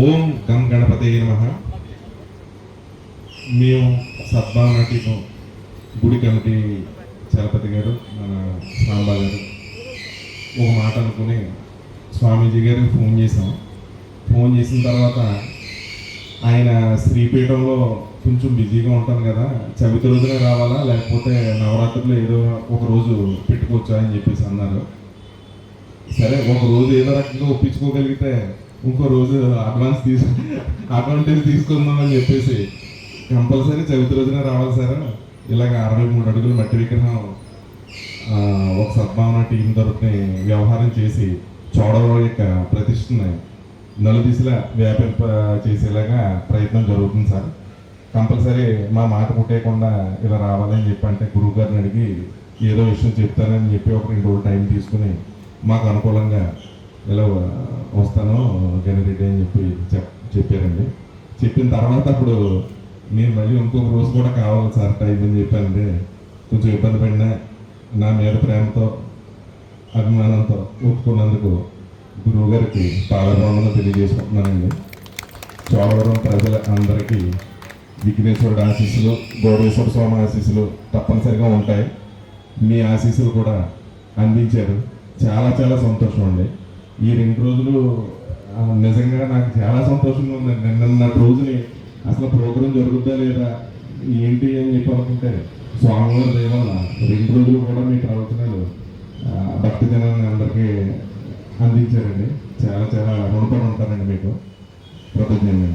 ఓం గం గణపతే నమ. మేము సద్భావన గుడి కమిటీ చలపతి గారు మన సాంబా గారు. ఒక మాట అనుకుని స్వామీజీ గారికి ఫోన్ చేసాం ఫోన్ చేసిన తర్వాత ఆయన శ్రీపీఠంలో కొంచెం బిజీగా ఉంటాను కదా చవితి రోజునే రావాలా లేకపోతే నవరాత్రులు ఏదో ఒక రోజు పెట్టుకోవచ్చా అని చెప్పేసి అన్నారు. సరే ఒక రోజు ఏదో రకంగా ఒప్పించుకోగలిగితే ఇంకో రోజు అడ్వాన్స్ తీసు అడ్వాంటేజ్ తీసుకుందామని చెప్పేసి కంపల్సరీ చవితి రోజున రావాలి సార్. ఇలాగ అరవై మూడు అడుగులు మట్టి విగ్రహం ఒక సద్భావన టీం తరపున వ్యవహారం చేసి చోడవరం యొక్క ప్రతిష్టని నలుదిశలా వ్యాపింప చేసేలాగా ప్రయత్నం జరుగుతుంది సార్. కంపల్సరీ మా మాట పుట్టేయకుండా ఇలా రావాలని చెప్పి అంటే గురువు గారిని అడిగి ఏదో విషయం చెప్తానని చెప్పి ఒక రెండు రోజులు టైం తీసుకుని మాకు అనుకూలంగా ఇలా వస్తాను గణరెడ్డి అని చెప్పి చెప్ చెప్పారండి. చెప్పిన తర్వాత అప్పుడు నేను మళ్ళీ ఇంకొక రోజు కూడా కావాలి సార్ టైం అని చెప్పానండి. కొంచెం ఇబ్బంది పడినా నా మీద ప్రేమతో అభిమానంతో ఒప్పుకున్నందుకు గురువు గారికి పాదభావనలు తెలియజేసుకుంటున్నానండి. చోడవరం ప్రజల అందరికీ విఘ్నేశ్వరుడు ఆశీస్సులు గౌడేశ్వర స్వామి ఆశీస్సులు తప్పనిసరిగా ఉంటాయి. మీ ఆశీస్సులు కూడా అందించారు. చాలా చాలా సంతోషం అండి. ఈ రెండు రోజులు నిజంగా నాకు చాలా సంతోషంగా ఉందండి. నిన్న రోజుని అసలు ప్రోగ్రాం జరుగుద్దా లేదా ఏంటి అని చెప్పి అనుకుంటే స్వామివారి దయ రెండు రోజులు కూడా మీ ప్రవచనాలు భక్తి జనాన్ని అందరికీ అందించారండి. చాలా చాలా రుణపడి ఉంటానండి మీకు. కృతజ్ఞంగా